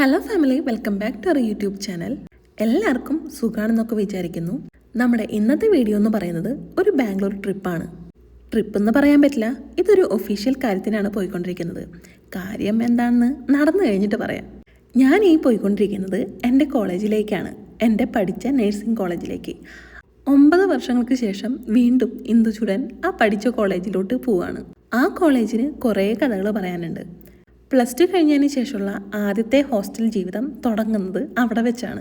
Hello family welcome back to our YouTube channel എല്ലാവർക്കും സുഖാണെന്നൊക്കെ വിചാരിക്കുന്നു. നമ്മുടെ ഇന്നത്തെ വീഡിയോ എന്ന് പറയുന്നത് ഒരു ബാംഗ്ലൂർ ട്രിപ്പാണ് ട്രിപ്പ് എന്ന് പറയാൻ പറ്റില്ല ഇതൊരു ഒഫീഷ്യൽ കാര്യത്തിനാണ് പോയിക്കൊണ്ടിരിക്കുന്നത്. കാര്യം എന്താണെന്ന് നടന്നു കഴിഞ്ഞിട്ട് പറയാം. ഞാൻ ഈ പോയിക്കൊണ്ടിരിക്കുന്നത് എന്റെ കോളേജിലേക്കാണ് എന്റെ പഠിച്ച നഴ്സിംഗ് കോളേജിലേക്ക്. ഒമ്പത് വർഷങ്ങൾക്ക് ശേഷം വീണ്ടും ഇന്ദുചുടൻ ആ പഠിച്ച കോളേജിലോട്ട് പോവാണ്. ആ കോളേജിന് കുറേ കഥകൾ പറയാനുണ്ട്. പ്ലസ് ടു കഴിഞ്ഞതിന് ശേഷമുള്ള ആദ്യത്തെ ഹോസ്റ്റൽ ജീവിതം തുടങ്ങുന്നത് അവിടെ വെച്ചാണ്.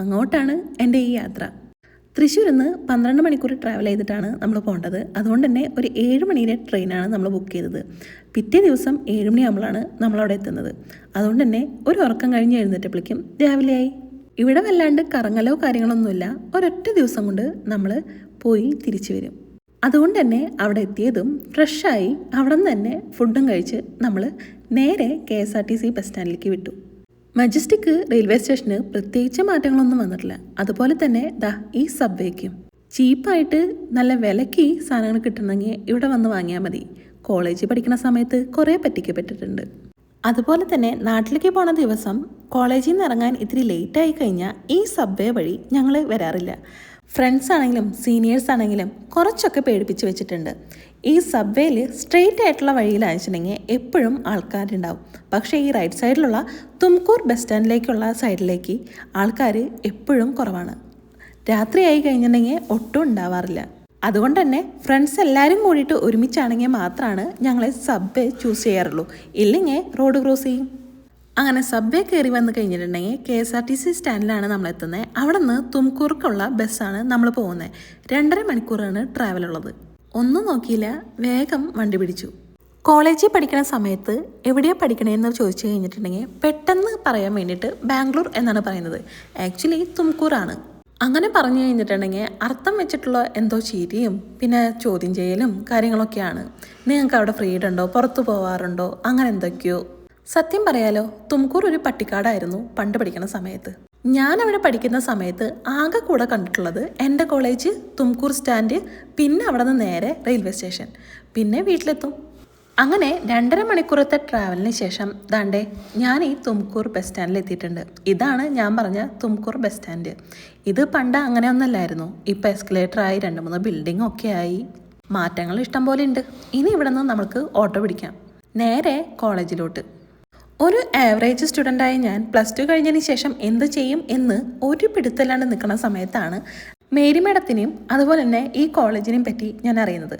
അങ്ങോട്ടാണ് എന്റെ ഈ യാത്ര. തൃശ്ശൂരിൽ നിന്ന് പന്ത്രണ്ട് മണിക്കൂർ ട്രാവൽ ചെയ്തിട്ടാണ് നമ്മൾ പോകേണ്ടത്. അതുകൊണ്ട് തന്നെ ഒരു ഏഴ് മണിയിലെ ട്രെയിനാണ് നമ്മൾ ബുക്ക് ചെയ്തത്. പിറ്റേ ദിവസം ഏഴ് മണിയാകുമ്പോഴാണ് നമ്മളവിടെ എത്തുന്നത്. അതുകൊണ്ട് തന്നെ ഒരു ഉറക്കം കഴിഞ്ഞ് എഴുന്നേറ്റപ്പോഴേക്കും രാവിലെയായി. ഇവിടെ വല്ലാണ്ട് കറങ്ങലോ കാര്യങ്ങളൊന്നുമില്ല. ഒരൊറ്റ ദിവസം കൊണ്ട് നമ്മൾ പോയി തിരിച്ചു വരും. അതുകൊണ്ട് തന്നെ അവിടെ എത്തിയതും ഫ്രഷായി അവിടെ നിന്ന് തന്നെ ഫുഡും കഴിച്ച് നമ്മൾ നേരെ K S R T C bus സ്റ്റാൻഡിലേക്ക് വിട്ടു. മജസ്റ്റിക് റെയിൽവേ സ്റ്റേഷന് പ്രത്യേകിച്ച് മാറ്റങ്ങളൊന്നും വന്നിട്ടില്ല. അതുപോലെ തന്നെ ദാ ഈ സബ്വേക്കും. ചീപ്പായിട്ട് നല്ല വിലയ്ക്ക് സാധനങ്ങൾ കിട്ടണമെങ്കിൽ ഇവിടെ വന്ന് വാങ്ങിയാൽ മതി. കോളേജിൽ പഠിക്കുന്ന സമയത്ത് കുറേ പറ്റിക്കപ്പെട്ടിട്ടുണ്ട്. അതുപോലെ തന്നെ നാട്ടിലേക്ക് പോണ ദിവസം കോളേജിൽ നിന്ന് ഇറങ്ങാൻ ഇത്തിരി ലേറ്റ് ആയി കഴിഞ്ഞാൽ ഈ സബ്വേ വഴി ഞങ്ങൾ വരാറില്ല. ഫ്രണ്ട്സ് ആണെങ്കിലും സീനിയേഴ്സ് ആണെങ്കിലും കുറച്ചൊക്കെ പേടിപ്പിച്ച് വെച്ചിട്ടുണ്ട്. ഈ സബ്വേയിൽ സ്ട്രെയിറ്റ് ആയിട്ടുള്ള വഴിയിൽ അയച്ചിട്ടുണ്ടെങ്കിൽ എപ്പോഴും ആൾക്കാരുണ്ടാവും. പക്ഷേ ഈ റൈറ്റ് സൈഡിലുള്ള തുംകൂർ ബസ് സ്റ്റാൻഡിലേക്കുള്ള സൈഡിലേക്ക് ആൾക്കാർ എപ്പോഴും കുറവാണ്. രാത്രിയായി കഴിഞ്ഞിട്ടുണ്ടെങ്കിൽ ഒട്ടും ഉണ്ടാവാറില്ല. അതുകൊണ്ട് തന്നെ ഫ്രണ്ട്സ് എല്ലാവരും കൂടിയിട്ട് ഒരുമിച്ചാണെങ്കിൽ മാത്രമാണ് ഞങ്ങളെ സബ്വേ ചൂസ് ചെയ്യാറുള്ളൂ. ഇല്ലെങ്കിൽ റോഡ് ക്രോസ് ചെയ്യും. അങ്ങനെ സബ്വേ കയറി വന്ന് കഴിഞ്ഞിട്ടുണ്ടെങ്കിൽ K S R T C സ്റ്റാൻഡിലാണ് നമ്മൾ എത്തുന്നത്. അവിടെ നിന്ന് തുംകൂർക്കുള്ള ബസ്സാണ് നമ്മൾ പോകുന്നത്. രണ്ടര മണിക്കൂറാണ് ട്രാവൽ ഉള്ളത്. ഒന്നും നോക്കിയില്ല വേഗം വണ്ടി പിടിച്ചു. കോളേജിൽ പഠിക്കുന്ന സമയത്ത് എവിടെയാണ് പഠിക്കണേന്ന് ചോദിച്ചു കഴിഞ്ഞിട്ടുണ്ടെങ്കിൽ പെട്ടെന്ന് പറയാൻ വേണ്ടിയിട്ട് ബാംഗ്ലൂർ എന്നാണ് പറയുന്നത്. ആക്ച്വലി തുംകൂറാണ്. അങ്ങനെ പറഞ്ഞു കഴിഞ്ഞിട്ടുണ്ടെങ്കിൽ അർത്ഥം വെച്ചിട്ടുള്ള എന്തോ ചിരിയും പിന്നെ ചോദ്യം ചെയ്യലും കാര്യങ്ങളൊക്കെയാണ്. നിങ്ങൾക്ക് അവിടെ ഫ്രീഡം ഉണ്ടോ? പുറത്തു പോവാറുണ്ടോ? അങ്ങനെ എന്തൊക്കെയോ. സത്യം പറയാലോ തുംകൂർ ഒരു പട്ടിക്കാടായിരുന്നു പണ്ട് പഠിക്കുന്ന സമയത്ത്. ഞാൻ അവിടെ പഠിക്കുന്ന സമയത്ത് ആകെ കൂടെ കണ്ടിട്ടുള്ളത് എന്റെ കോളേജ് തുംകൂർ സ്റ്റാൻഡ് പിന്നെ അവിടെ നിന്ന് നേരെ റെയിൽവേ സ്റ്റേഷൻ പിന്നെ വീട്ടിലെത്തും. അങ്ങനെ രണ്ടര മണിക്കൂറത്തെ ട്രാവലിന് ശേഷം ദാണ്ടേ ഞാൻ ഈ തുംകൂർ ബസ് സ്റ്റാൻഡിൽ എത്തിയിട്ടുണ്ട്. ഇതാണ് ഞാൻ പറഞ്ഞ തുംകൂർ ബസ് സ്റ്റാൻഡ്. ഇത് പണ്ട് അങ്ങനെ ഒന്നല്ലായിരുന്നു ഇപ്പം എസ്കലേറ്റർ ആയി രണ്ട് മൂന്ന് ബിൽഡിംഗ് ഒക്കെ ആയി. മാറ്റങ്ങൾ ഇഷ്ടം പോലെ ഉണ്ട്. ഇനി ഇവിടെ നിന്ന് നമുക്ക് ഓട്ടോ പിടിക്കാം. നേരെ കോളേജിലോട്ട് ഒരു ആവറേജ് സ്റ്റുഡന്റായ ഞാൻ പ്ലസ് ടു കഴിഞ്ഞതിന് ശേഷം എന്ത് ചെയ്യും എന്ന് ഒരു പിടുത്തലാണ് നിൽക്കുന്ന സമയത്താണ് മേരി മേഡത്തിനെയും അതുപോലെ തന്നെ ഈ കോളേജിനെയും പറ്റി ഞാൻ അറിയുന്നത്.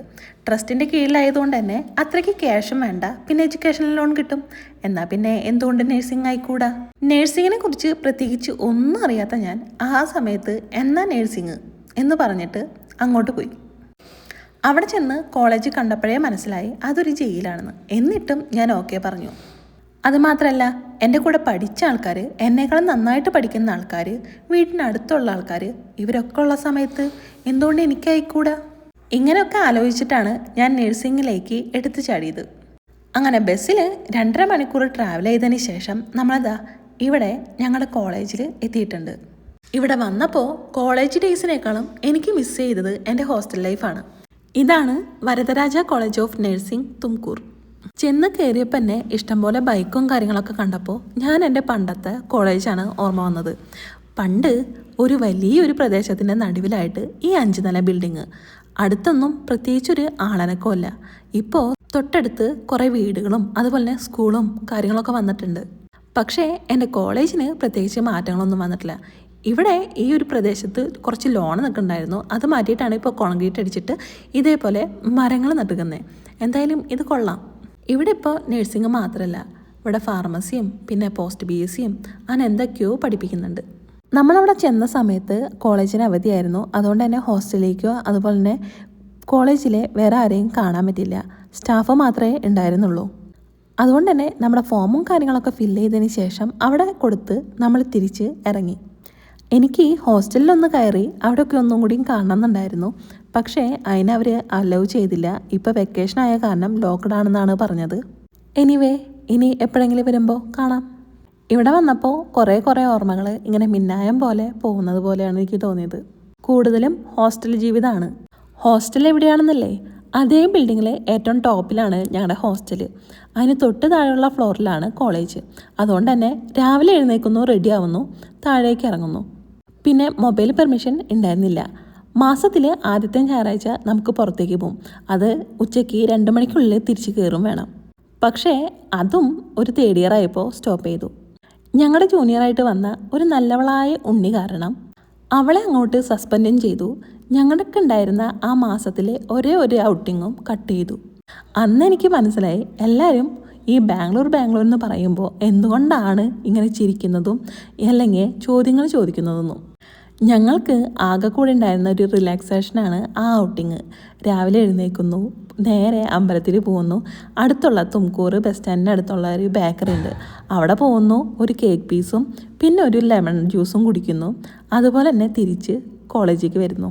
ട്രസ്റ്റിന്റെ കീഴിലായതുകൊണ്ട് തന്നെ അത്രയ്ക്ക് ക്യാഷും വേണ്ട പിന്നെ എഡ്യൂക്കേഷൻ ലോൺ കിട്ടും. എന്നാൽ പിന്നെ എന്തുകൊണ്ട് നഴ്സിംഗ് ആയിക്കൂടാ? നഴ്സിങ്ങിനെ കുറിച്ച് പ്രത്യേകിച്ച് ഒന്നും അറിയാത്ത ഞാൻ ആ സമയത്ത് എന്നാ നഴ്സിംഗ് എന്ന് പറഞ്ഞിട്ട് അങ്ങോട്ട് പോയി. അവിടെ ചെന്ന് കോളേജ് കണ്ടപ്പോഴേ മനസ്സിലായി അതൊരു ജയിലാണെന്ന്. എന്നിട്ടും ഞാൻ ഓക്കെ പറഞ്ഞു. അതുമാത്രമല്ല എന്റെ കൂടെ പഠിച്ച ആൾക്കാർ എന്നേക്കാളും നന്നായിട്ട് പഠിക്കുന്ന ആൾക്കാർ വീട്ടിനടുത്തുള്ള ആൾക്കാർ ഇവരൊക്കെ ഉള്ള സമയത്ത് എന്തുകൊണ്ട് എനിക്കായിക്കൂടാ ഇങ്ങനെയൊക്കെ ആലോചിച്ചിട്ടാണ് ഞാൻ നഴ്സിങ്ങിലേക്ക് എടുത്തു ചാടിയത്. അങ്ങനെ ബസ്സിൽ രണ്ടര മണിക്കൂർ ട്രാവൽ ചെയ്തതിന് ശേഷം നമ്മളതാ ഇവിടെ ഞങ്ങളുടെ കോളേജിൽ എത്തിയിട്ടുണ്ട്. ഇവിടെ വന്നപ്പോൾ കോളേജ് ഡേയ്സിനേക്കാളും എനിക്ക് മിസ് ചെയ്തത് എന്റെ ഹോസ്റ്റൽ ലൈഫാണ് ഇതാണ് Varadaraja college of nursing Tumkur. ചെന്ന് കയറിയപ്പോൾ തന്നെ ഇഷ്ടംപോലെ ബൈക്കും കാര്യങ്ങളൊക്കെ കണ്ടപ്പോൾ ഞാൻ എന്റെ പണ്ടത്തെ കോളേജാണ് ഓർമ്മ വന്നത്. പണ്ട് ഒരു വലിയൊരു പ്രദേശത്തിന്റെ നടുവിലായിട്ട് ഈ അഞ്ച് നില ബിൽഡിങ്. അടുത്തൊന്നും പ്രത്യേകിച്ചൊരു ആളനക്കമല്ല ഇപ്പോൾ തൊട്ടടുത്ത് കുറേ വീടുകളും അതുപോലെ സ്കൂളും കാര്യങ്ങളൊക്കെ വന്നിട്ടുണ്ട്. പക്ഷേ എന്റെ കോളേജിന് പ്രത്യേകിച്ച് മാറ്റങ്ങളൊന്നും വന്നിട്ടില്ല. ഇവിടെ ഈ ഒരു പ്രദേശത്ത് കുറച്ച് ലോൺ നിൽക്കുന്നുണ്ടായിരുന്നു അത് മാറ്റിയിട്ടാണ് ഇപ്പോൾ കോൺക്രീറ്റ് അടിച്ചിട്ട് ഇതേപോലെ മരങ്ങൾ നട്ടുക്കുന്നത് എന്തായാലും ഇത് കൊള്ളാം. ഇവിടെ ഇപ്പോൾ നഴ്സിംഗ് മാത്രമല്ല ഇവിടെ ഫാർമസിയും പിന്നെ പോസ്റ്റ് ബി എസ് സിയും അങ്ങനെ എന്തൊക്കെയോ പഠിപ്പിക്കുന്നുണ്ട്. നമ്മളവിടെ ചെന്ന സമയത്ത് കോളേജിന് അവധിയായിരുന്നു. അതുകൊണ്ട് തന്നെ ഹോസ്റ്റലിലേക്കോ അതുപോലെ തന്നെ കോളേജിലെ വേറെ ആരെയും കാണാൻ പറ്റില്ല. സ്റ്റാഫ് മാത്രമേ ഉണ്ടായിരുന്നുള്ളൂ. അതുകൊണ്ട് തന്നെ നമ്മുടെ ഫോമും കാര്യങ്ങളൊക്കെ ഫില്ല് ചെയ്തതിന് ശേഷം അവിടെ കൊടുത്ത് നമ്മൾ തിരിച്ച് ഇറങ്ങി. എനിക്ക് ഹോസ്റ്റലിലൊന്ന് കയറി അവിടെയൊക്കെ ഒന്നും കൂടിയും കാണണമെന്നുണ്ടായിരുന്നു പക്ഷേ അതിനവർ അലോ ചെയ്തില്ല. ഇപ്പോൾ വെക്കേഷൻ ആയ കാരണം ലോക്ക്ഡ് ആണെന്നാണ് പറഞ്ഞത്. എനിവേ ഇനി എപ്പോഴെങ്കിലും വരുമ്പോൾ കാണാം. ഇവിടെ വന്നപ്പോൾ കുറേ കുറേ ഓർമ്മകൾ ഇങ്ങനെ മിന്നായം പോലെ പോകുന്നത് പോലെയാണ് എനിക്ക് തോന്നിയത്. കൂടുതലും ഹോസ്റ്റൽ ജീവിതമാണ് ഹോസ്റ്റൽ എവിടെയാണെന്നല്ലേ? അതേ ബിൽഡിങ്ങിലെ ഏറ്റവും ടോപ്പിലാണ് ഞങ്ങളുടെ ഹോസ്റ്റൽ അതിന് തൊട്ട് താഴെയുള്ള ഫ്ലോറിലാണ് കോളേജ് അതുകൊണ്ട് തന്നെ രാവിലെ എഴുന്നേൽക്കുന്നു റെഡി ആവുന്നു താഴേക്ക് ഇറങ്ങുന്നു. പിന്നെ മൊബൈൽ പെർമിഷൻ ഉണ്ടായിരുന്നില്ല. മാസത്തിൽ ആദ്യത്തെ ഞായറാഴ്ച നമുക്ക് പുറത്തേക്ക് പോകും അത് ഉച്ചയ്ക്ക് രണ്ട് മണിക്കുള്ളിൽ തിരിച്ചു കയറും വേണം. പക്ഷേ അതും ഒരു തേർഡ് ഇയർ ആയപ്പോൾ സ്റ്റോപ്പ് ചെയ്തു. ഞങ്ങളുടെ ജൂനിയറായിട്ട് വന്ന ഒരു നല്ലവളായ ഉണ്ണി കാരണം അവളെ അങ്ങോട്ട് സസ്പെൻഡും ചെയ്തു. ഞങ്ങൾക്ക് ഉണ്ടായിരുന്ന ആ മാസത്തിലെ ഒരേ ഒരു ഔട്ടിങ്ങും കട്ട് ചെയ്തു. അന്ന് എനിക്ക് മനസ്സിലായി എല്ലാവരും ഈ ബാംഗ്ലൂർ ബാംഗ്ലൂർ എന്ന് പറയുമ്പോൾ എന്തുകൊണ്ടാണ് ഇങ്ങനെ ചിരിക്കുന്നതും അല്ലെങ്കിൽ ചോദ്യങ്ങൾ ചോദിക്കുന്നതെന്നും. ഞങ്ങൾക്ക് ആകെ കൂടെ ഉണ്ടായിരുന്ന ഒരു റിലാക്സേഷനാണ് ആ ഔട്ടിങ്. രാവിലെ എഴുന്നേൽക്കുന്നു നേരെ അമ്പലത്തിൽ പോകുന്നു. അടുത്തുള്ള തുംകൂർ ബസ് സ്റ്റാൻഡിന്റെ അടുത്തുള്ള ഒരു ബേക്കറി ഉണ്ട്. അവിടെ പോകുന്നു ഒരു കേക്ക് പീസും പിന്നെ ഒരു ലെമൺ ജ്യൂസും കുടിക്കുന്നു. അതുപോലെ തന്നെ തിരിച്ച് കോളേജിലേക്ക് വരുന്നു.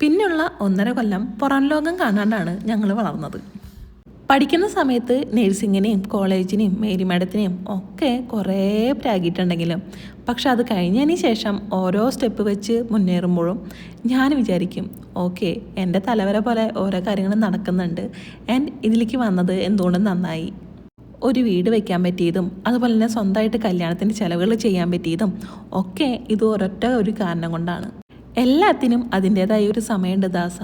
പിന്നെയുള്ള ഒന്നര കൊല്ലം പുറം ലോകം കാണാണ്ടാണ് ഞങ്ങൾ വളർന്നത്. പഠിക്കുന്ന സമയത്ത് നേഴ്സിങ്ങിനെയും കോളേജിനെയും മേരി മാഡത്തിനെയും ഒക്കെ കുറേ പ്രാഗിയിട്ടുണ്ടെങ്കിലും പക്ഷെ അത് കഴിഞ്ഞതിന് ശേഷം ഓരോ സ്റ്റെപ്പ് വെച്ച് മുന്നേറുമ്പോഴും ഞാൻ വിചാരിക്കും ഓക്കെ എന്റെ തലവര പോലെ ഓരോ കാര്യങ്ങളും നടക്കുന്നുണ്ട്. ആൻഡ് ഇതിലേക്ക് വന്നത് എന്തുകൊണ്ടും നന്നായി? ഒരു വീട് വയ്ക്കാൻ പറ്റിയതും അതുപോലെ തന്നെ സ്വന്തമായിട്ട് കല്യാണത്തിന്റെ ചിലവുകൾ ചെയ്യാൻ പറ്റിയതും ഒക്കെ ഇത് ഒരൊറ്റ ഒരു കാരണം കൊണ്ടാണ്. എല്ലാത്തിനും അതിന്റേതായ ഒരു സമയമുണ്ട് ദാസ.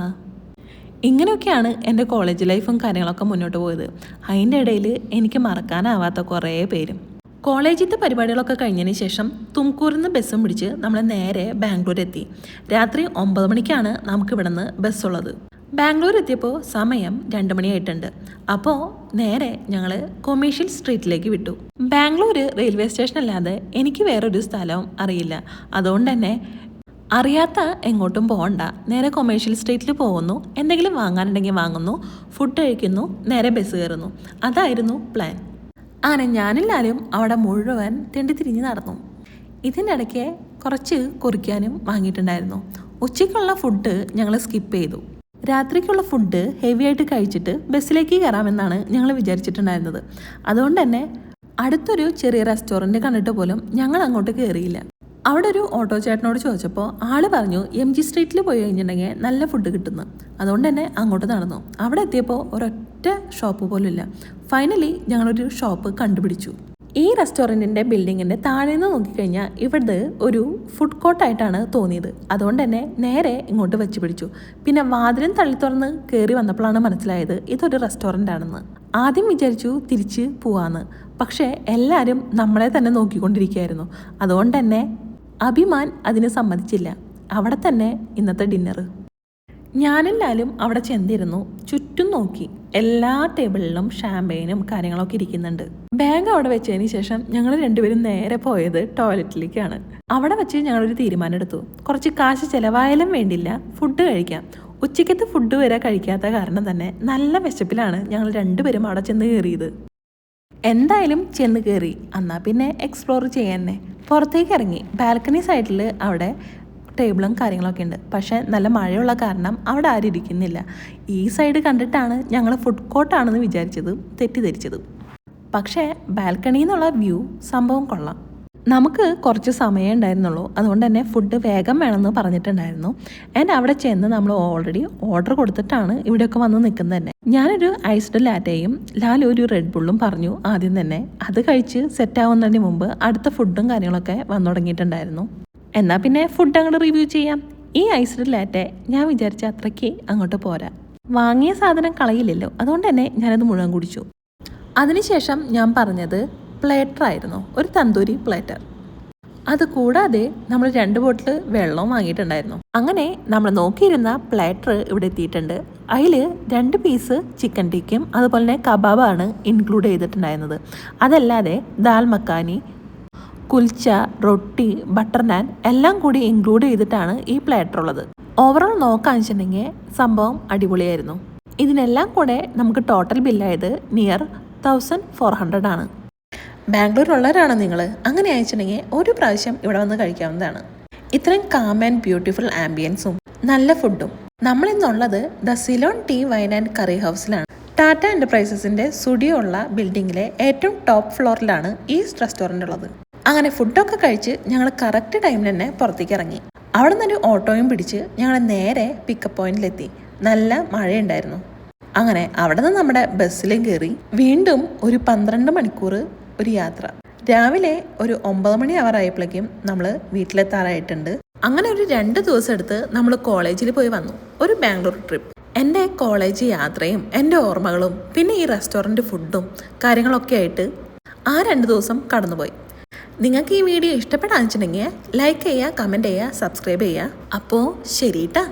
ഇങ്ങനെയൊക്കെയാണ് എന്റെ കോളേജ് ലൈഫും കാര്യങ്ങളൊക്കെ മുന്നോട്ട് പോയത്. അതിന്റെ ഇടയിൽ എനിക്ക് മറക്കാനാവാത്ത കുറേ പേരും. കോളേജിന്റെ പരിപാടികളൊക്കെ കഴിഞ്ഞതിന് ശേഷം തുംകൂറിൽ നിന്ന് ബസ്സും പിടിച്ച് നമ്മൾ നേരെ ബാംഗ്ലൂർ എത്തി. രാത്രി ഒമ്പത് മണിക്കാണ് നമുക്ക് ഇവിടെ നിന്ന് ബസ്സുള്ളത് ബാംഗ്ലൂർ എത്തിയപ്പോൾ സമയം രണ്ട് മണിയായിട്ടുണ്ട് അപ്പോൾ നേരെ ഞങ്ങൾ കൊമേഴ്ഷ്യൽ സ്ട്രീറ്റിലേക്ക് വിട്ടു. ബാംഗ്ലൂർ റെയിൽവേ സ്റ്റേഷൻ അല്ലാതെ എനിക്ക് വേറൊരു സ്ഥലവും അറിയില്ല. അതുകൊണ്ട് തന്നെ അറിയാത്ത എങ്ങോട്ടും പോകണ്ട നേരെ കൊമേഴ്ഷ്യൽ സ്ട്രീറ്റിൽ പോകുന്നു. എന്തെങ്കിലും വാങ്ങാനുണ്ടെങ്കിൽ വാങ്ങുന്നു. ഫുഡ് കഴിക്കുന്നു. നേരെ ബസ് കയറുന്നു. അതായിരുന്നു പ്ലാൻ അങ്ങനെ ഞാനെല്ലാവരും അവിടെ മുഴുവൻ തെണ്ടി തിരിഞ്ഞ് നടന്നു. ഇതിന്റെ ഇടയ്ക്ക് കുറച്ച് കുറിക്കാനും വാങ്ങിയിട്ടുണ്ടായിരുന്നു. ഉച്ചയ്ക്കുള്ള ഫുഡ് ഞങ്ങൾ സ്കിപ്പ് ചെയ്തു. രാത്രിക്കുള്ള ഫുഡ് ഹെവി ആയിട്ട് കഴിച്ചിട്ട് ബസ്സിലേക്ക് കയറാമെന്നാണ് ഞങ്ങൾ വിചാരിച്ചിട്ടുണ്ടായിരുന്നത്. അതുകൊണ്ട് തന്നെ അടുത്തൊരു ചെറിയ റെസ്റ്റോറന്റ് കണ്ടിട്ട് പോലും ഞങ്ങൾ അങ്ങോട്ട് കയറിയില്ല അവിടെ ഒരു ഓട്ടോ ചേട്ടനോട് ചോദിച്ചപ്പോൾ ആൾ പറഞ്ഞു എം ജി സ്ട്രീറ്റിൽ പോയി കഴിഞ്ഞിട്ടുണ്ടെങ്കിൽ നല്ല ഫുഡ് കിട്ടുന്നു. അതുകൊണ്ട് തന്നെ അങ്ങോട്ട് നടന്നു. അവിടെ എത്തിയപ്പോൾ ഒരൊറ്റ ഷോപ്പ് പോലും ഇല്ല ഫൈനലി ഞങ്ങളൊരു ഷോപ്പ് കണ്ടുപിടിച്ചു. ഈ റെസ്റ്റോറന്റിന്റെ ബിൽഡിങ്ങിന്റെ താഴെ നിന്ന് നോക്കിക്കഴിഞ്ഞാൽ ഇവിടുത്തെ ഒരു ഫുഡ് കോർട്ടായിട്ടാണ് തോന്നിയത്. അതുകൊണ്ട് തന്നെ നേരെ ഇങ്ങോട്ട് വെച്ച് പിടിച്ചു. പിന്നെ വാതിലും തള്ളി തുറന്ന് കയറി വന്നപ്പോഴാണ് മനസ്സിലായത് ഇതൊരു റെസ്റ്റോറന്റ് ആണെന്ന്. ആദ്യം വിചാരിച്ചു തിരിച്ച് പോവാന്ന്. പക്ഷേ എല്ലാവരും നമ്മളെ തന്നെ നോക്കിക്കൊണ്ടിരിക്കുകയായിരുന്നു. അതുകൊണ്ട് തന്നെ അഭിമാൻ അതിന് സമ്മതിച്ചില്ല. അവിടെ തന്നെ ഇന്നത്തെ ഡിന്നർ ഞാനെല്ലാവരും അവിടെ ചെന്നിരുന്നു. ചുറ്റും നോക്കി. എല്ലാ ടേബിളിലും ഷാമ്പയിനും കാര്യങ്ങളൊക്കെ ഇരിക്കുന്നുണ്ട്. ബാഗ് അവിടെ വെച്ചതിന് ശേഷം ഞങ്ങൾ രണ്ടുപേരും നേരെ പോയത് ടോയ്ലറ്റിലേക്കാണ്. അവിടെ വെച്ച് ഞങ്ങളൊരു തീരുമാനം എടുത്തു. കുറച്ച് കാശ് ചിലവായാലും വേണ്ടില്ല. ഫുഡ് കഴിക്കാം. ഉച്ചയ്ക്കത്തെ ഫുഡ് വരെ കഴിക്കാത്ത കാരണം തന്നെ നല്ല വിശപ്പിലാണ് ഞങ്ങൾ രണ്ടുപേരും അവിടെ ചെന്ന് കയറിയത്. എന്തായാലും ചെന്ന് കയറി എന്നാൽ പിന്നെ എക്സ്പ്ലോർ ചെയ്യാന്നെ. പുറത്തേക്ക് ഇറങ്ങി. ബാൽക്കണി സൈഡിൽ അവിടെ ടേബിളും കാര്യങ്ങളൊക്കെ ഉണ്ട്. പക്ഷേ നല്ല മഴയുള്ള കാരണം അവിടെ ആരും ഇരിക്കുന്നില്ല. ഈ സൈഡ് കണ്ടിട്ടാണ് ഞങ്ങൾ ഫുഡ് കോർട്ടാണെന്ന് വിചാരിച്ചത് തെറ്റിദ്ധരിച്ചത്. പക്ഷേ ബാൽക്കണിയിൽ നിന്നുള്ള വ്യൂ സംഭവം കൊള്ളാം. നമുക്ക് കുറച്ച് സമയം ഉണ്ടായിരുന്നുള്ളൂ. അതുകൊണ്ട് തന്നെ ഫുഡ് വേഗം വേണമെന്ന് പറഞ്ഞിട്ടുണ്ടായിരുന്നു. ആൻഡ് അവിടെ ചെന്ന് നമ്മൾ ഓൾറെഡി ഓർഡർ കൊടുത്തിട്ടാണ് ഇവിടെയൊക്കെ വന്ന് നിൽക്കുന്നത് തന്നെ. ഞാനൊരു ഐസ്ഡ് ലാറ്റയും ലാൽ ഒരു റെഡ് ബുള്ളും പറഞ്ഞു ആദ്യം തന്നെ. അത് കഴിച്ച് സെറ്റ് ആവുന്നതിന് മുമ്പ് അടുത്ത ഫുഡും കാര്യങ്ങളൊക്കെ വന്നു തുടങ്ങിയിട്ടുണ്ടായിരുന്നു. എന്നാൽ പിന്നെ ഫുഡ് അങ്ങോട്ട് റിവ്യൂ ചെയ്യാം. ഈ ഐസ്ഡ് ലാറ്റ ഞാൻ വിചാരിച്ച അത്രയ്ക്ക് അങ്ങോട്ട് പോരാ. വാങ്ങിയ സാധനം കളയില്ലല്ലോ. അതുകൊണ്ട് തന്നെ ഞാനത് മുഴുവൻ കുടിച്ചു. അതിനുശേഷം ഞാൻ പറഞ്ഞത് പ്ലേറ്റർ ആയിരുന്നു ഒരു തന്തൂരി പ്ലേറ്റർ. അതുകൂടാതെ നമ്മൾ രണ്ട് ബോട്ടിൽ വെള്ളവും വാങ്ങിയിട്ടുണ്ടായിരുന്നു. അങ്ങനെ നമ്മൾ നോക്കിയിരുന്ന പ്ലേറ്റർ ഇവിടെ എത്തിയിട്ടുണ്ട്. അതിൽ രണ്ട് പീസ് ചിക്കൻ ടിക്കും അതുപോലെ തന്നെ കബാബാണ് ഇൻക്ലൂഡ് ചെയ്തിട്ടുണ്ടായിരുന്നത്. അതല്ലാതെ ദാൽ മക്കാനി കുൽച്ച റൊട്ടി ബട്ടർ നാൻ എല്ലാം കൂടി ഇൻക്ലൂഡ് ചെയ്തിട്ടാണ് ഈ പ്ലേറ്റർ ഉള്ളത്. ഓവറോൾ നോക്കാൻ വെച്ചിട്ടുണ്ടെങ്കിൽ സംഭവം അടിപൊളിയായിരുന്നു. ഇതിനെല്ലാം കൂടെ നമുക്ക് ടോട്ടൽ ബില്ലായത് നിയർ തൗസൻഡ് ഫോർ ഹൺഡ്രഡ് ആണ്. ബാംഗ്ലൂരുള്ളവരാണോ നിങ്ങൾ അങ്ങനെ അയച്ചിട്ടുണ്ടെങ്കിൽ ഒരു പ്രാവശ്യം ഇവിടെ വന്ന് കഴിക്കാവുന്നതാണ്. ഇത്രയും കാം ആൻഡ് ബ്യൂട്ടിഫുൾ ആംബിയൻസും നല്ല ഫുഡും നമ്മളിന്നുള്ളത് the Ceylon tea wine and curry ഹൗസിലാണ് Tata എന്റർപ്രൈസസിന്റെ സ്റ്റുഡിയോ ഉള്ള ബിൽഡിങ്ങിലെ ഏറ്റവും ടോപ്പ് ഫ്ലോറിലാണ് ഈ റെസ്റ്റോറന്റ് ഉള്ളത്. അങ്ങനെ ഫുഡൊക്കെ കഴിച്ച് ഞങ്ങൾ കറക്റ്റ് ടൈമിൽ തന്നെ പുറത്തേക്ക് ഇറങ്ങി. അവിടെ നിന്നൊരു ഓട്ടോയും പിടിച്ച് ഞങ്ങൾ നേരെ പിക്കപ്പ് പോയിന്റിലെത്തി നല്ല മഴയുണ്ടായിരുന്നു. അങ്ങനെ അവിടെ നിന്ന് നമ്മുടെ ബസ്സിലും കയറി വീണ്ടും ഒരു പന്ത്രണ്ട് മണിക്കൂർ ഒരു യാത്ര. രാവിലെ ഒരു ഒമ്പത് മണി അവർ ആയപ്പോഴേക്കും നമ്മൾ വീട്ടിലെത്താറായിട്ടുണ്ട്. അങ്ങനെ ഒരു രണ്ട് ദിവസം എടുത്ത് നമ്മൾ കോളേജിൽ പോയി വന്നു. ഒരു ബാംഗ്ലൂർ ട്രിപ്പ് എന്റെ കോളേജ് യാത്രയും എന്റെ ഓർമ്മകളും പിന്നെ ഈ റെസ്റ്റോറന്റ് ഫുഡും കാര്യങ്ങളൊക്കെ ആയിട്ട് ആ രണ്ട് ദിവസം കടന്നുപോയി. നിങ്ങൾക്ക് ഈ വീഡിയോ ഇഷ്ടപ്പെടാന്ന് വെച്ചിട്ടുണ്ടെങ്കിൽ ലൈക്ക് ചെയ്യുക കമന്റ് ചെയ്യുക സബ്സ്ക്രൈബ് ചെയ്യുക. അപ്പോൾ ശരി കേട്ടോ